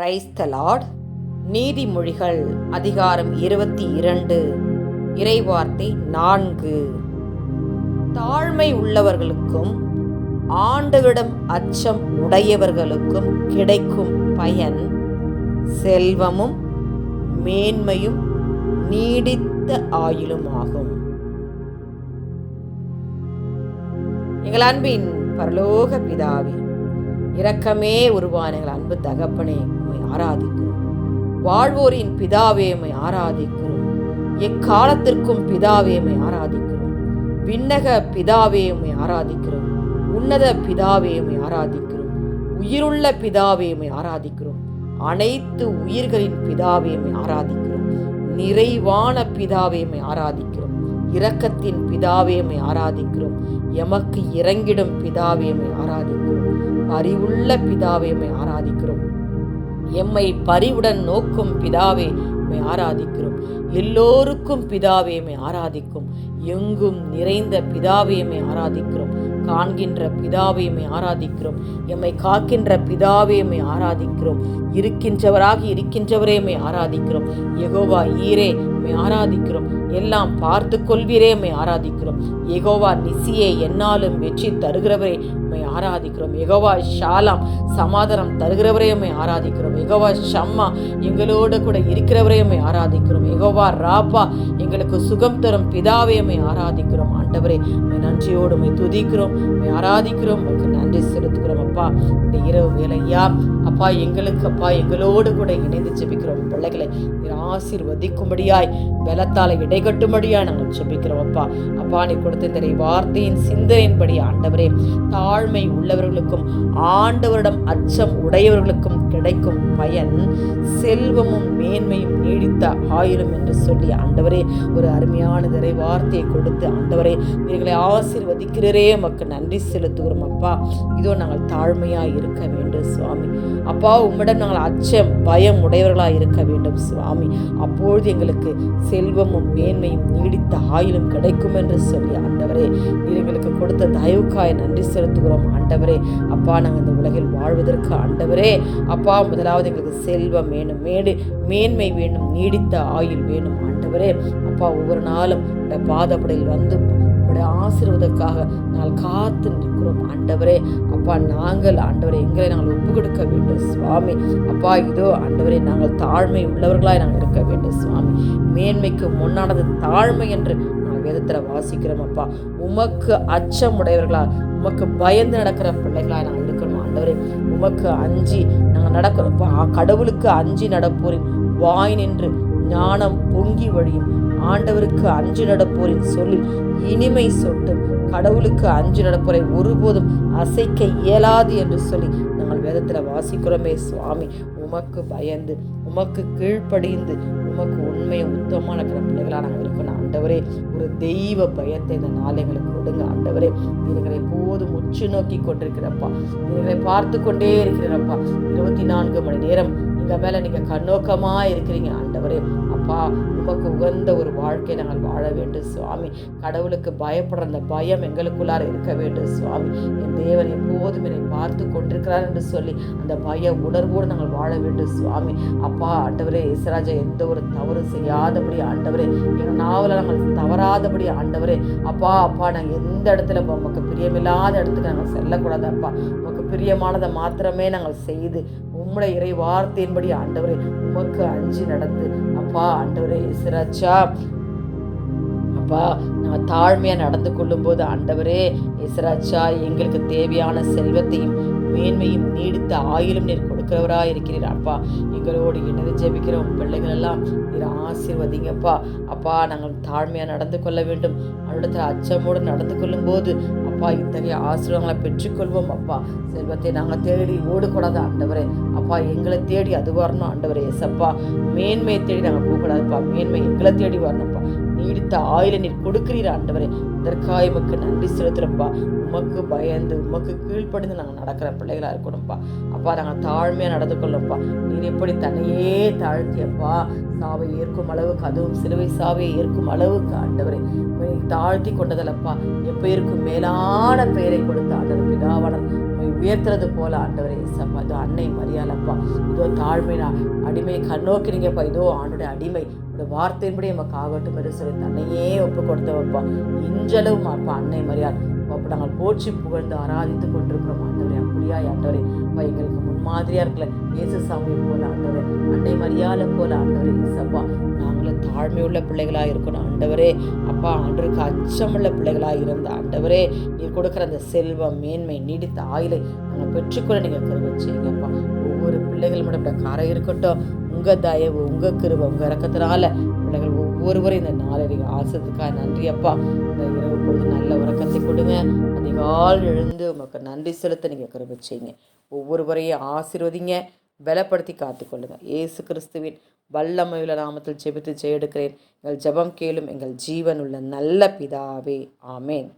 Price நீதிமொழிகள் அதிகாரம் இருபத்தி இரண்டு இறைவார்த்தை நான்கு. தாழ்மை உள்ளவர்களுக்கும் ஆண்டவிடம் அச்சம் உடையவர்களுக்கும் கிடைக்கும் பயன் செல்வமும் மேன்மையும் நீடித்த ஆயுளுமாகும். எங்கள் அன்பின் பரலோக பிதாவி இரக்கமே உருவான எங்கள் அன்பு தகப்பனே ஆராதிக்கிறோம் வாழ்வோரின் பிதாவேமை ஆராதிக்கிறோம் எக்காலத்திற்கும் பிதாவேமை ஆராதிக்கிறோம் விண்ணக பிதாவேமை ஆராதிக்கிறோம் உன்னத பிதாவேமை ஆராதிக்கிறோம் உயிருள்ள பிதாவேமை ஆராதிக்கிறோம் அனைத்து உயிர்களின் பிதாவேமை ஆராதிக்கிறோம் நிறைவான பிதாவேமை ஆராதிக்கிறோம் இரக்கத்தின் பிதாவேமை ஆராதிக்கிறோம் எமக்கு இறங்கிடும் பிதாவேமை ஆராதிக்கிறோம் அறிவுள்ள பிதாவேமை ஆராதிக்கிறோம் எம்மை பரிவுடன் நோக்கும் பிதாவே உம்மை ஆராதிக்கிறோம். எல்லோருக்கும் பிதாவே உம்மை ஆராதிக்கும். எங்கும் நிறைந்த பிதாவே உம்மை ஆராதிக்கிறோம். காண்கின்ற பிதாவே உம்மை ஆராதிக்கிறோம். எம்மை காக்கின்ற பிதாவே உம்மை ஆராதிக்கிறோம். இருக்கின்றவராக இருக்கின்றவரே உம்மை ஆராதிக்கிறோம். எகோவா ஈரே உம்மை ஆராதிக்கிறோம். எல்லாம் பார்த்து கொள்வீரே உம்மை ஆராதிக்கிறோம். எகோவா நிசியே என்னாலும் வெற்றி தருகிறவரே உம்மை ஆராதிக்கிறோம். எகோவா ஷாலாம் சமாதானம் தருகிறவரே உம்மை ஆராதிக்கிறோம். எகோவா ஷம்மா எங்களோடு கூட இருக்கிறவரே உம்மை ஆராதிக்கிறோம். எகோவா ராப்பா எங்களுக்கு சுகம் தரும் பிதாவே உம்மை ஆராதிக்கிறோம். ஆண்டவரே உம்மை நன்றியோடு உம்மை துதிக்கிறோம். உம்மை ஆராதிக்கிறோம். உங்களுக்கு நன்றி செலுத்துகிறோம் அப்பா. இந்த இரவு வேலையா அப்பா எங்களுக்கு அப்பா எங்களோடு கூட இணைந்து ஜெபிக்கிறோம். பிள்ளைகளை நீர் ஆசீர்வதிக்கும்படியாய் பலத்தால் இடைகட்டும்படியாய் நாங்கள் ஜெபிக்கிறோம் அப்பா. அப்பா நீ கொடுத்த இந்த வார்த்தையின் சிந்தனையின்படி ஆண்டவரே தாழ்மை உள்ளவர்களுக்கும் ஆண்டவரிடம் அச்சம் உடையவர்களுக்கும் கிடைக்கும் பயன் செல்வமும் மேன்மையும் நீடித்த ஆயுளும் என்று சொல்லி ஆண்டவரே ஒரு அருமையான திரை வார்த்தையை கொடுத்து ஆண்டவரே இவர்களை ஆசீர்வதிக்கிறரே. மக்கு நன்றி செலுத்துகிறோம் அப்பா. இதோ நாங்கள் தாழ்மையாக இருக்க வேண்டும் சுவாமி. அப்பா உம்மிடம் நாங்கள் அச்சம் பயம் உடையவர்களாக இருக்க வேண்டும் சுவாமி. அப்பொழுது எங்களுக்கு செல்வமும் மேன்மையும் நீடித்த ஆயுளும் கிடைக்கும் என்று சொல்லி ஆண்டவரே எங்களுக்கு கொடுத்த தயவுக்காய் நன்றி செலுத்துகிறோம் ஆண்டவரே. அப்பா நாங்கள் இந்த உலகில் வாழ்வதற்கு ஆண்டவரே. அப்பா அப்பா முதலாவது எங்களுக்கு செல்வம் வேணும் மேடு மேன்மை வேணும் நீடித்த ஆயுள் வேணும். ஆண்டவரே அப்பா ஒவ்வொரு நாளும் இந்த பாதப்படையில் வந்து உடைய ஆசீர்வதற்காக நாங்கள் காத்து நிற்கிறோம். ஆண்டவரே அப்பா நாங்கள் ஆண்டவரே எங்களை நாங்கள் ஒப்பு கொடுக்க வேண்டும் சுவாமி. அப்பா இதோ ஆண்டவரே நாங்கள் தாழ்மை உள்ளவர்களாய் நாங்கள் இருக்க வேண்டும் சுவாமி. மேன்மைக்கு முன்னானது தாழ்மை என்று நாங்கள் வேதத்தில் வாசிக்கிறோம் அப்பா. உமக்கு அச்சம் உடையவர்களா உமக்கு பயந்து நடக்கிற பிள்ளைகளாய் நாங்கள் இருக்கணும் ஆண்டவரே. உமக்கு அஞ்சு நாங்கள் நடக்கிறோம் கடவுளுக்கு அஞ்சி நடப்போரின் வாய் நின்று ஞானம் பொங்கி வழியும். ஆண்டவருக்கு அஞ்சு நடப்போரின் சொல்லில் இனிமை சொட்டும் கடவுளுக்கு அஞ்சு நடப்போரை ஒருபோதும் அசைக்க இயலாது என்று சொல்லி நாங்கள் வேதத்தில் வாசிக்கிறோமே சுவாமி. உமக்கு பயந்து உமக்கு கீழ்ப்படிந்து உமக்கு உண்மையை உத்தமமான இருக்கிற பிள்ளைகளாக நாங்கள் இருக்கணும். ஆண்டவரே ஒரு தெய்வ பயத்தை இந்த நாள் எங்களுக்கு கொடுங்க. ஆண்டவரே இவர்களை எப்போதும் உச்சு நோக்கி கொண்டிருக்கிறப்பா. இவர்களை பார்த்து கொண்டே இருக்கிறப்பா இருபத்தி நான்கு மணி நேரம் எங்க மேல நீங்க கண்ணோக்கமா இருக்கிறீங்க. ஆண்டவரே அப்பா உமக்கு உகந்த ஒரு வாழ்க்கை நாங்கள் வாழ வேண்டும். சுவாமி கடவுளுக்கு பயப்படுற அந்த பயம் எங்களுக்குள்ளார இருக்க வேண்டும். சுவாமி என் தேவன் எப்போதும் என்னை பார்த்து கொண்டிருக்கிறார் என்று சொல்லி அந்த பய உணர்வோடு நாங்கள் வாழ வேண்டும். சுவாமி அப்பா ஆண்டவரே இசராஜா எந்த ஒரு தவறு செய்யாதபடி ஆண்டவரே எங்கள் நாவல நாங்கள் தவறாதபடி ஆண்டவரே அப்பா அப்பா நாங்கள் எந்த இடத்துல உமக்கு பிரியமில்லாத இடத்துக்கு நாங்கள் செல்லக்கூடாது அப்பா. உமக்கு பிரியமானதை மாத்திரமே நாங்கள் செய்து உம்முடைய இறை வார்த்தையின்படி ஆண்டவரே உமக்கு அஞ்சு நடந்து. அப்பா ஆண்டவரே இசராஜா அப்பா நம்ம தாழ்மையாக நடந்து கொள்ளும்போது ஆண்டவரே இசராச்சா எங்களுக்கு தேவையான செல்வத்தையும் மேன்மையும் நீடித்த ஆயிலும் நீர் கொடுக்கிறவரா இருக்கிறீர் அப்பா. எங்களோடு இணைந்து ஜெபிக்கிறோம் பிள்ளைகள் எல்லாம் நீர் ஆசீர்வதிங்கப்பா. அப்பா நாங்கள் தாழ்மையாக நடந்து கொள்ள வேண்டும். அவரிடத்தில் அச்சமோடு நடந்து கொள்ளும்போது அப்பா இத்தகைய ஆசீர்வாதங்களை பெற்றுக்கொள்வோம் அப்பா. செல்வத்தை நாங்கள் தேடி ஓடக்கூடாது ஆண்டவரே. அப்பா எங்களை தேடி அது வரணும் ஆண்டவரே. எசப்பா மேன்மையை தேடி நாங்கள் போகக்கூடாதுப்பா மேன்மை எங்களை தேடி வரணும்ப்பா நீடித்த ஆயில நீர் கொடுக்கிறீர் ஆண்டவரே. இதற்காக உமக்கு நன்றி செலுத்துறப்பா உமக்கு பயந்து உமக்கு கீழ்ப்படிந்து நாங்கள் நடக்கிற பிள்ளைகளாக இருக்கணும்ப்பா அப்பா நாங்கள் தாழ்மையாக நடந்து கொள்ளப்பா நீர் எப்படி தன்னையே தாழ்த்தியப்பா. சாவை ஏற்கும் அளவுக்கு அதுவும் சிலுவை சாவை ஏற்கும் அளவுக்கு ஆண்டவரே. தாழ்த்தி கொண்டதல்லப்பா. எப்பெயருக்கும் மேலான பெயரை கொடுத்த ஆண்டவர் பிதாவான உயர்த்துறது போல ஆண்டவரே சப்பா இதோ அன்னை மரியாளப்பா. இதோ தாழ்மை அடிமை கண்ணோக்கிறீங்கப்பா இதோ ஆண்டுடைய அடிமை. உடைய வார்த்தையின்படி நமக்கு ஆகட்டும் என்று சொல்லி தன்னையே ஒப்பு கொடுத்தவப்பா இன்றளவும் அப்பா அன்னை மரியாள். அப்போ நாங்கள் போற்றி புகழ்ந்து ஆராதித்து கொண்டிருக்கிறோம் ஆண்டவரே. அப்படியா ஆண்டவரே. அப்பா எங்களுக்கு முன்மாதிரியாக இருக்கல. இயேசு சாமி போல ஆண்டவரே. அன்னை மரியாதை போல ஆண்டவரே. இயேசப்பா நாங்களும் தாழ்மையுள்ள பிள்ளைகளாக இருக்கணும் ஆண்டவரே. அப்பா ஆண்டருக்கு அச்சமுள்ள பிள்ளைகளாக இருந்த ஆண்டவரே. நீர் கொடுக்குற அந்த செல்வம் மேன்மை நீடித்த ஆயிலை நாங்கள் பெற்றுக்கொள்ள நீங்கள் கருவச்சிங்கப்பா ஒவ்வொரு பிள்ளைகள் மட்டும் கரை இருக்கட்டும். உங்கள் தயவு உங்கள் கிருவ உங்கள் இறக்கத்தினால பிள்ளைகள் ஒவ்வொருவரும் இந்த நாளை ஆசத்துக்காக நன்றி அப்பா. இந்த இரவு பொழுது நல்ல உறக்கத்தை கொடுங்க. அதிகால் எழுந்து உங்களுக்கு நன்றி செலுத்த நீங்கள் கருவை செய்யுங்க. ஒவ்வொருவரையும் ஆசீர்வதிங்க. பலப்படுத்தி காத்துக்கொள்ளுங்க. ஏசு கிறிஸ்துவின் வல்லமையுள்ள நாமத்தில் ஜெபித்து ஜெயெடுக்கிறேன். எங்கள் ஜெபம் கேளும் எங்கள் ஜீவன் உள்ள நல்ல பிதாவே. ஆமேன்.